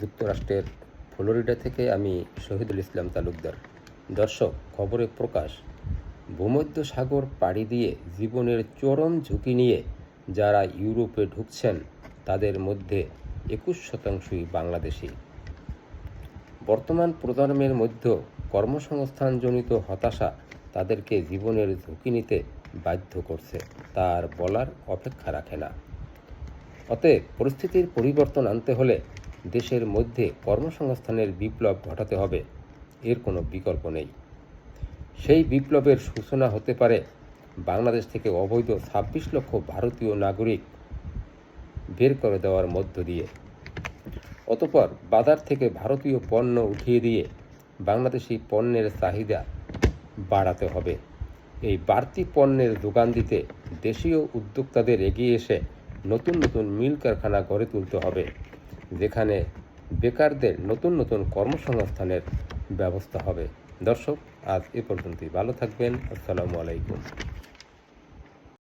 যুক্তরাষ্ট্রের ফ্লোরিডা থেকে আমি শহীদুল ইসলাম তালুকদার। দর্শক, খবরে প্রকাশ। ভূমধ্য সাগর পাড়ি দিয়ে জীবনের চরম ঝুঁকি নিয়ে যারা ইউরোপে ঢুকছেন, তাদের মধ্যে একুশ শতাংশই বাংলাদেশি। বর্তমান প্রজন্মের মধ্যে কর্মসংস্থানজনিত হতাশা তাদেরকে জীবনের ঝুঁকি নিতে বাধ্য করছে। তার বলার অপেক্ষা রাখে না। অতএব পরিস্থিতির পরিবর্তন আনতে হলে দেশের মধ্যে কর্মসংস্থানের বিপ্লব ঘটাতে হবে, এর কোনো বিকল্প নেই। সেই বিপ্লবের সূচনা হতে পারে বাংলাদেশ থেকে অবৈধ ছাব্বিশ লক্ষ ভারতীয় নাগরিক বের করে দেওয়ার মধ্য দিয়ে। অতপর বাজার থেকে ভারতীয় পণ্য উঠিয়ে দিয়ে বাংলাদেশি পণ্যের চাহিদা বাড়াতে হবে। এই বাড়তি পণ্যের যোগান দিতে দেশীয় উদ্যোক্তাদের এগিয়ে এসে নতুন নতুন মিল কারখানা গড়ে তুলতে হবে। যেখানে বেকারদের নতুন নতুন কর্মসংস্থানের ব্যবস্থা হবে। দর্শক, আজ এ পর্যন্তই। ভালো থাকবেন। আসসালামু আলাইকুম।